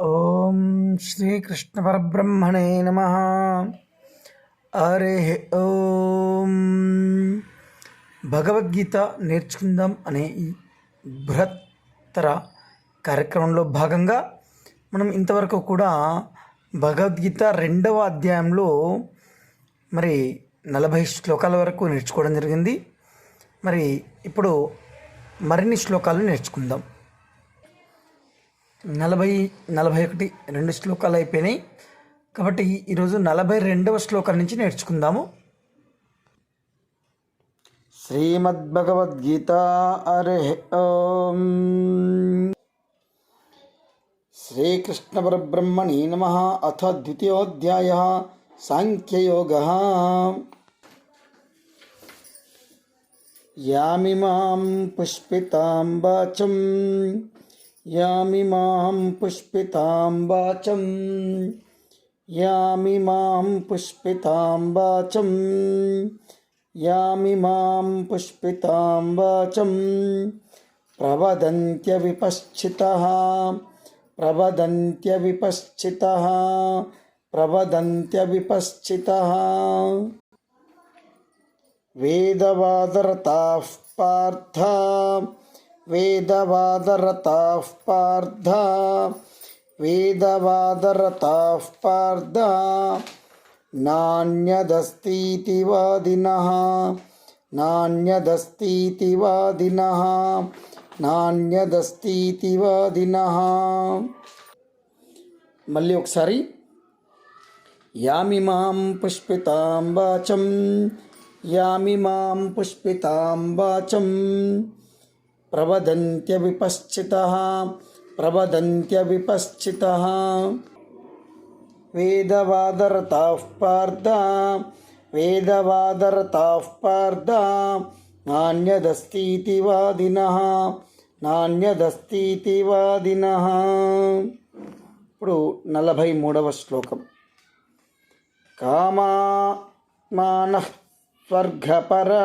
ఓం శ్రీకృష్ణ పరబ్రహ్మణే నమ హరి ఓం. భగవద్గీత నేర్చుకుందాం అనే ఈ బృహత్తర కార్యక్రమంలో భాగంగా మనం ఇంతవరకు కూడా భగవద్గీత రెండవ అధ్యాయంలో మరి నలభై శ్లోకాల వరకు నేర్చుకోవడం జరిగింది. మరి ఇప్పుడు మరిన్ని శ్లోకాలు నేర్చుకుందాం. నలభై నలభై ఒకటి రెండు శ్లోకాలు అయిపోయినాయి. కాబట్టి ఈరోజు నలభై రెండవ శ్లోకం నుంచి నేర్చుకుందాము. శ్రీమద్భగవద్గీత అరే ఓం. శ్రీకృష్ణ పరబ్రహ్మణి నమ. అథ ద్వితీయోధ్యాయ సాంఖ్యయోగ. యామిమాం పుష్పితాం వాచం यामि मां पुष्पितां वाचं। यामि मां पुष्पितां वाचं। यामि मां पुष्पितां वाचं। प्रवदन्त्यविपश्चितः प्रवदन्त्यविपश्चितः प्रवदन्त्यविपश्चितः। वेदवादरताः पार्था వేదవాదరతాః పార్థ వేదవాదరతాః పార్థ నాణ్యదస్తీతి వాదినః నాణ్యదస్తీతి వాదినః నాణ్యదస్తీతి వాదినః మళ్ళీ ఒకసారి యామిమాం పుష్పితాం వాచం యామిమాం పుష్పితాం వాచం ప్రబదంత్యవిపశ్చిత ప్రబదంత్యవిపశ్చిత వేదవాదరతా పార్థ వేదవాదరతా పార్థ నాణ్యదస్తీతి వాదిన నాణ్యదస్తీతి వాదిన ఇప్పుడు నలభై మూడవ శ్లోకం. కామాత్మాన స్వర్గపరా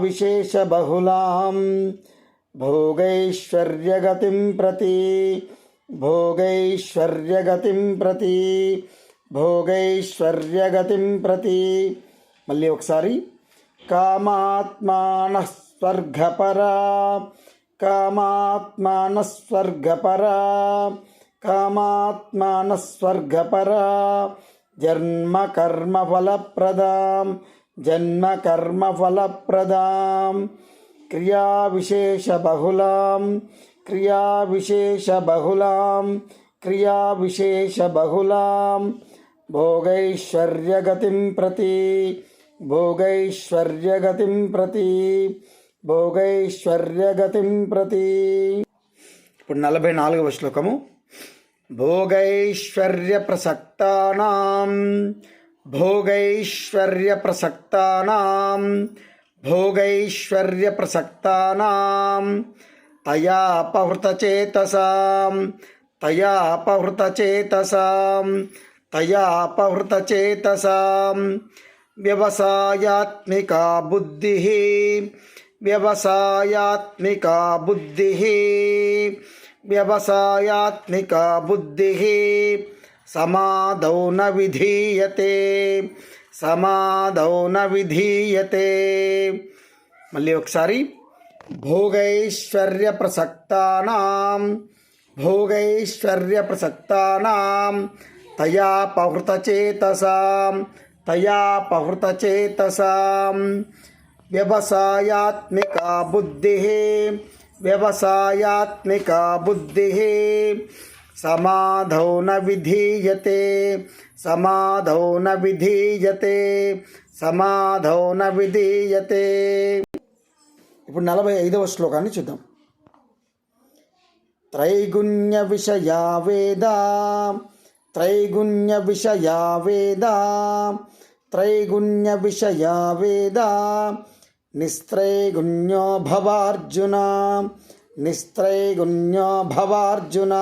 విశేష బహుళాం భోగైశ్వర్యగతిం ప్రతి భోగైశ్వర్యగతిం ప్రతి భోగైశ్వర్యగతిం ప్రతి మళ్ళీ ఒకసారి కామాత్మాన స్వర్గపరా కామాత్మాన స్వర్గపరా కామాత్మాన స్వర్గపరా జన్మ కర్మఫలప్రదాం జన్మ కర్మఫలప్రదాం క్రియా విశేష బహుళాం క్రియా విశేష బహుళాం క్రియా విశేష బహుళాం భోగైశ్వర్యగతిం ప్రతి. భోగైశ్వర్యగతిం ప్రతి. భోగైశ్వర్యగతిం ప్రతి. ఇప్పుడు నలభై నాలుగవ శ్లోకము. భోగైశ్వర్యప్రసక్తానాం భోగైశ్వర్యప్రసక్తానాం భోగైశ్వర్యప్రసక్తానాం తయాపహృతచేతసాం తయాపహృతచేతసాం తయాపహృతచేతసాం వ్యవసాయాత్మికా బుద్ధి వ్యవసాయాత్మికా బుద్ధి వ్యవసాయాత్మిక బుద్ధి సమాధౌ న విధీయతే సమాధౌ న విధీయతే. మళ్ళీ ఒకసారి భోగైశ్వర్య ప్రసక్తానాం భోగైశ్వర్య ప్రసక్తానాం తయా పహృతచేతసాం తయా పహృతచేతసాం వ్యవసాయాత్మిక బుద్ధి వ్యవసాయాత్మికా బుద్ధి. సమాధౌ న విధీయతే సమాధౌ న విధీయతే సమాధౌ న విధీయతే. ఇప్పుడు నలభై ఐదవ శ్లోకాన్ని చూద్దాం. త్రైగుణ్య విషయా వేద త్రైగుణ్య విషయా వేద త్రైగుణ్య విషయా వేద నిస్త్రైగుణ్యో భవార్జున నిస్త్రైగుణ్యో భవార్జున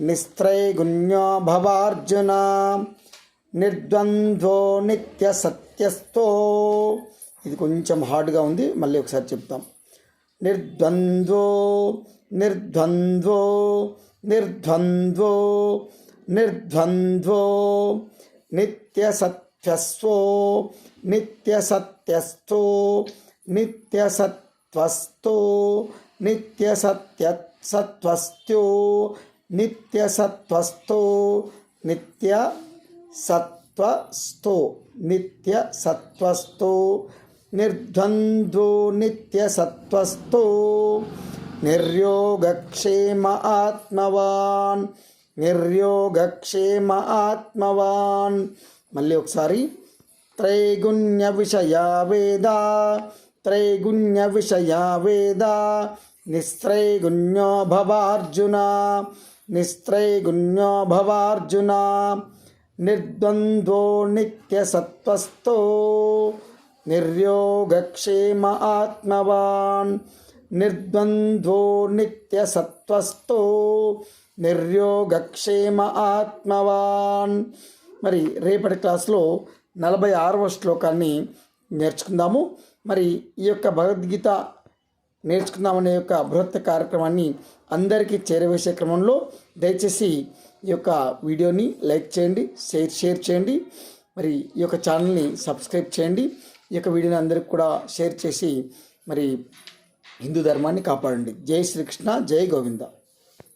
నిస్త్రైగుణ్యో భవార్జున నిర్ద్వంద్వో నిత్య సత్యస్థో ఇది కొంచెం హార్డ్గా ఉంది మళ్ళీ ఒకసారి చెప్తాం. నిర్ద్వంద్వో నిర్ద్వంద్వో నిర్ద్వంద్వో నిర్ద్వంద్వో నిత్యసత్యస్వో నిత్యసత్యస్థో నిత్యసత్వస్థో నిత్యసత్యసత్వస్త్యో నిత్యసత్వస్థో నిత్య సత్వస్థో నిత్య సత్వస్థో నిర్ద్వంద్వో నిత్యసత్వస్థో నిర్యోగక్షేమ ఆత్మవాన్ నిర్యోగక్షేమ ఆత్మవాన్ మళ్ళీ ఒకసారి. త్రైగుణ్య విషయా వేద త్రైగుణ్య విషయా వేద నిస్త్రైగుణ్యో భవార్జున నిస్త్రైగుణ్యో భవార్జున నిర్ద్వంద్వో నిత్యసత్వస్థో నిర్యోగక్షేమ ఆత్మవాన్ నిర్ద్వంద్వో నిత్యసత్వస్థో నిర్యోగక్షేమ ఆత్మవాన్ మరి రేపటి క్లాస్లో నలభై ఆరవ శ్లోకాన్ని నేర్చుకుందాము. మరి ఈ యొక్క భగవద్గీత నేర్చుకుందామనే యొక్క బృహత్ కార్యక్రమాన్ని అందరికీ చేరవేసే క్రమంలో దయచేసి ఈ యొక్క వీడియోని లైక్ చేయండి షేర్ షేర్ చేయండి మరి ఈ యొక్క ఛానల్ని సబ్స్క్రైబ్ చేయండి. ఈ యొక్క వీడియోని అందరికి కూడా షేర్ చేసి మరి హిందూ ధర్మాన్ని కాపాడండి. జై శ్రీకృష్ణ జై గోవింద.